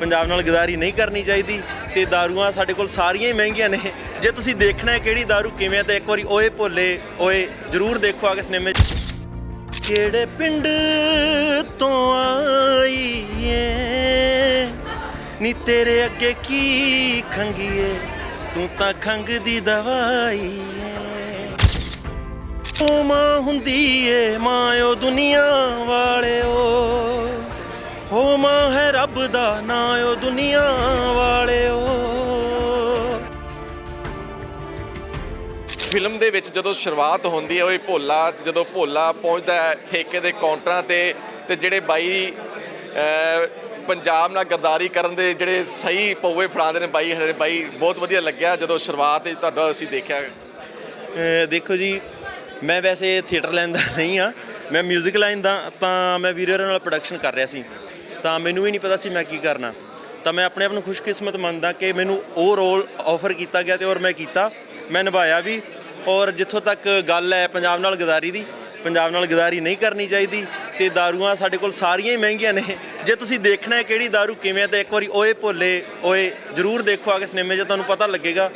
ਪੰਜਾਬ ਨਾਲ ਗਦਾਰੀ ਨਹੀਂ ਕਰਨੀ ਚਾਹੀਦੀ ਤੇ ਦਾਰੂਆਂ ਸਾਡੇ ਕੋਲ ਸਾਰੀਆਂ ਹੀ ਮਹਿੰਗੀਆਂ ਨੇ। ਜੇ ਤੁਸੀਂ ਦੇਖਣਾ ਹੈ ਕਿਹੜੀ ਦਾਰੂ ਕਿਵੇਂ ਹੈ ਤਾਂ ਇੱਕ ਵਾਰੀ ਓਏ ਭੋਲੇ, ਓਏ ਜਰੂਰ ਦੇਖੋ ਆ ਕੇ ਸਿਨੇਮੇ 'ਚ। ਕਿਹੜੇ ਪਿੰਡ ਤੋਂ ਆਈ ਏ ਨੀ ਤੇਰੇ ਅੱਗੇ ਕੀ ਖੰਗੀਏ? ਤੂੰ ਤਾਂ ਖੰਗ ਦੀ ਦਵਾਈ ਏ। ਓ ਮਾਂ ਹੁੰਦੀ ਏ, ਮਾਂ ਓ ਦੁਨੀਆ ਵਾਲਿਓ। ਮਾਂ ਹੈ ਰੱਬ ਦਾ ਨਾਂ ਓ ਦੁਨੀਆ ਵਾਲਿਓ। ਫਿਲਮ ਦੇ ਵਿੱਚ ਜਦੋਂ ਸ਼ੁਰੂਆਤ ਹੁੰਦੀ ਹੈ ਉਹ ਇਹ ਭੋਲਾ ਜਦੋਂ ਭੋਲਾ ਪਹੁੰਚਦਾ ਹੈ ਠੇਕੇ ਦੇ ਕਾਊਂਟਰਾਂ ਤੇ ਤੇ ਜਿਹੜੇ ਬਾਈ ਪੰਜਾਬ ਨਾਲ ਗਰਦਾਰੀ ਕਰਨ ਦੇ ਜਿਹੜੇ ਸਹੀ ਪੌਵੇ ਫੜਾਉਂਦੇ ਨੇ ਬਾਈ ਹਰੇ ਬਾਈ ਬਹੁਤ ਵਧੀਆ ਲੱਗਿਆ ਜਦੋਂ ਸ਼ੁਰੂਆਤ ਵਿੱਚ ਤੁਹਾਡਾ ਅਸੀਂ ਦੇਖਿਆ। ਦੇਖੋ ਜੀ ਮੈਂ ਵੈਸੇ ਥੀਏਟਰ ਲਾਈਨ ਦਾ ਨਹੀਂ ਆ ਮੈਂ 뮤직 ਲਾਈਨ ਦਾ ਤਾਂ ਮੈਂ ਵੀਰੇ ਨਾਲ ਪ੍ਰੋਡਕਸ਼ਨ ਕਰ ਰਿਹਾ ਸੀ। ਤਾਂ ਮੈਨੂੰ ਵੀ ਨਹੀਂ ਪਤਾ ਸੀ ਮੈਂ ਕੀ ਕਰਨਾ। ਤਾਂ ਮੈਂ ਆਪਣੇ ਆਪ ਨੂੰ ਖੁਸ਼ਕਿਸਮਤ ਮੰਨਦਾ ਕਿ ਮੈਨੂੰ ਉਹ ਰੋਲ ਆਫਰ ਕੀਤਾ ਗਿਆ ਤੇ ਔਰ ਮੈਂ ਕੀਤਾ। ਮੈਂ ਨਿਭਾਇਆ ਵੀ। ਔਰ ਜਿੱਥੋਂ ਤੱਕ ਗੱਲ ਹੈ ਪੰਜਾਬ ਨਾਲ ਗਦਾਰੀ ਦੀ, ਪੰਜਾਬ ਨਾਲ ਗਦਾਰੀ ਨਹੀਂ ਕਰਨੀ ਚਾਹੀਦੀ ਤੇ ਦਾਰੂਆਂ ਸਾਡੇ ਕੋਲ ਸਾਰੀਆਂ ਹੀ ਮਹਿੰਗੀਆਂ ਨੇ। ਜੇ ਤੁਸੀਂ ਦੇਖਣਾ ਹੈ ਕਿਹੜੀ ਦਾਰੂ ਕਿਵੇਂ ਹੈ ਤਾਂ ਇੱਕ ਵਾਰੀ ਓਏ ਭੋਲੇ, ਓਏ ਜਰੂਰ ਦੇਖੋ ਆ ਕੇ ਸਿਨੇਮੇ 'ਚ, ਤੁਹਾਨੂੰ ਪਤਾ ਲੱਗੇਗਾ।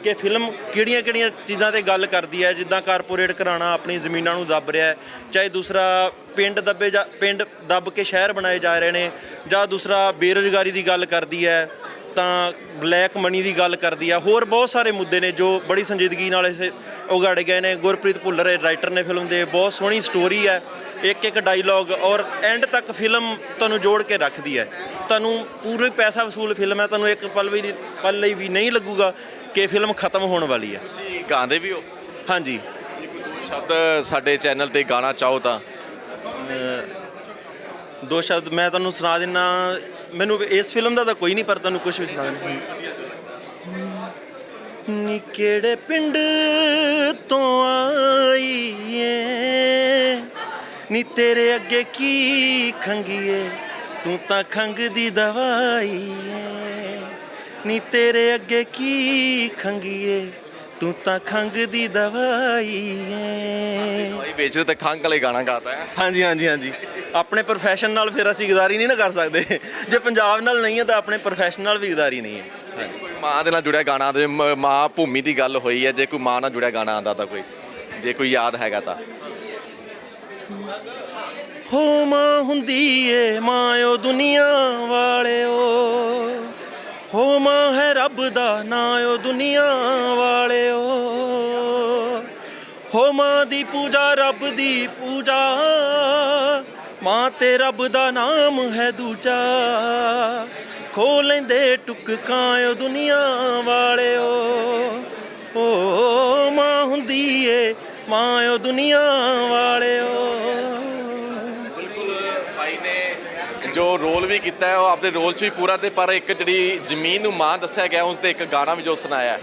ਕਿ ਫਿਲਮ ਕਿਹੜੀਆਂ ਕਿਹੜੀਆਂ ਚੀਜ਼ਾਂ ਤੇ ਗੱਲ ਕਰਦੀ ਹੈ? ਜਿੱਦਾਂ ਕਾਰਪੋਰੇਟ ਘਰਾਣਾ ਆਪਣੀ ਜ਼ਮੀਨਾਂ ਨੂੰ ਦੱਬ ਰਿਹਾ ਹੈ, ਚਾਹੇ ਦੂਸਰਾ ਪਿੰਡ ਦੱਬੇ ਜਾ, ਪਿੰਡ ਦੱਬ ਕੇ ਸ਼ਹਿਰ ਬਣਾਏ ਜਾ ਰਹੇ ਨੇ, ਜਾਂ ਦੂਸਰਾ ਬੇਰੁਜ਼ਗਾਰੀ ਦੀ ਗੱਲ ਕਰਦੀ ਹੈ, ਤਾਂ ਬਲੈਕ ਮਨੀ ਦੀ ਗੱਲ ਕਰਦੀ ਹੈ। ਹੋਰ ਬਹੁਤ ਸਾਰੇ ਮੁੱਦੇ ਨੇ ਜੋ ਬੜੀ ਸੰਜੀਦਗੀ ਨਾਲ ਇਸ ਉਗਾੜੇ ਗਏ ਨੇ। ਗੁਰਪ੍ਰੀਤ ਭੁੱਲਰ, ਰਾਈਟਰ ਨੇ ਫਿਲਮ ਦੇ, ਬਹੁਤ ਸੋਹਣੀ ਸਟੋਰੀ ਹੈ। ਇੱਕ ਇੱਕ ਡਾਇਲੌਗ ਔਰ ਐਂਡ ਤੱਕ ਫਿਲਮ ਤੁਹਾਨੂੰ ਜੋੜ ਕੇ ਰੱਖਦੀ ਹੈ। ਤੁਹਾਨੂੰ ਪੂਰੀ ਪੈਸਾ ਵਸੂਲ ਫਿਲਮ ਹੈ ਤੁਹਾਨੂੰ ਇੱਕ ਪਲ ਵੀ ਪਲ ਲਈ ਵੀ ਨਹੀਂ ਲੱਗੂਗਾ ਕਿ ਫਿਲਮ ਖਤਮ ਹੋਣ ਵਾਲੀ ਹੈ। ਤੁਸੀਂ ਗਾਉਂਦੇ ਵੀ ਹੋ? ਹਾਂਜੀ। ਜੇ ਕੋਈ ਦੋ ਸ਼ਬਦ ਸਾਡੇ ਚੈਨਲ ਤੇ ਗਾਣਾ ਚਾਹੋ ਤਾਂ। ਦੋ ਸ਼ਬਦ ਮੈਂ ਤੁਹਾਨੂੰ ਸੁਣਾ ਦਿੰਨਾ ਮੈਨੂੰ ਇਸ ਫਿਲਮ ਦਾ ਤਾਂ ਕੋਈ ਨਹੀਂ ਪਰ ਤੁਹਾਨੂੰ ਕੁਝ ਵੀ ਸੁਣਾ ਦਿੰਨਾ। ਨੀ ਕਿਹੜੇ ਪਿੰਡ ਤੋਂ ਆਈ ਏ। ਨੀ ਤੇਰੇ ਅੱਗੇ ਕੀ ਖੰਗੀਏ ਤੂੰ ਤਾਂ ਖੰਗ ਦੀ ਦਵਾਈ ਏ। ਨੀ ਤੇਰੇ ਅੱਗੇ ਕੀ ਖੰਗੀਏ ਤੂੰ ਤਾਂ ਖੰਗ ਦੀ ਦਵਾਈ ਏ। ਭਾਈ ਵੇਚ ਰਹੇ ਤੇ ਖੰਗ ਵਾਲੇ ਗਾਣਾ ਗਾਤਾ ਹੈ। ਹਾਂਜੀ ਹਾਂਜੀ ਹਾਂਜੀ। ਆਪਣੇ ਪ੍ਰੋਫੈਸ਼ਨ ਨਾਲ ਫਿਰ ਅਸੀਂ ਗਦਾਰੀ ਨਹੀਂ ਨਾ ਕਰ ਸਕਦੇ। ਜੇ ਪੰਜਾਬ ਨਾਲ ਨਹੀਂ ਹੈ ਤਾਂ ਆਪਣੇ ਪ੍ਰੋਫੈਸ਼ਨ ਨਾਲ ਵੀ ਗਦਾਰੀ ਨਹੀਂ ਹੈ। ਕੋਈ ਮਾਂ ਦੇ ਨਾਲ ਜੁੜਿਆ ਗਾਣਾ ਤੇ ਮ- ਮਾਂ ਭੂਮੀ ਦੀ ਗੱਲ ਹੋਈ ਹੈ ਜੇ ਕੋਈ ਮਾਂ ਨਾਲ ਜੁੜਿਆ ਗਾਣਾ ਆਂਦਾ ਤਾਂ ਕੋਈ ਜੇ ਕੋਈ ਯਾਦ ਹੈਗਾ ਤਾਂ। ਹੋ ਮਾਂ ਹੁੰਦੀ ਏ ਮਾਂ ਓ ਦੁਨੀਆ ਵਾਲਿਓ। ਹੋ ਮਾਂ ਹੈ ਰੱਬ ਦਾ ਨਾਂ ਓ ਦੁਨੀਆ ਵਾਲਿਓ। ਹੋ ਮਾਂ ਦੀ ਪੂਜਾ ਰੱਬ ਦੀ ਪੂਜਾ ਮਾਂ ਤੇ ਰੱਬ ਦਾ ਨਾਮ ਹੈ ਦੂਜਾ। ਖੋ ਲੈਂਦੇ ਟੁਕਕਾਂ ਓ ਦੁਨੀਆ ਵਾਲਿਓ। ਓ ਮਾਂ ਹੁੰਦੀ ਏ ਮਾਂ ਓ ਦੁਨੀਆ ਵਾਲਿਓ। ਬਿਲਕੁਲ ਭਾਈ ਨੇ ਜੋ ਰੋਲ ਵੀ ਕੀਤਾ ਹੈ, ਉਹ ਆਪਦੇ ਰੋਲ 'ਚ ਵੀ ਪੂਰਾ ਤੇ ਪਰ ਇੱਕ ਜਿਹੜੀ ਜ਼ਮੀਨ ਨੂੰ ਮਾਂ ਦੱਸਿਆ ਗਿਆ ਉਸ ਦੇ ਇੱਕ ਗਾਣਾ ਵੀ ਜੋ ਸੁਣਾਇਆ ਹੈ।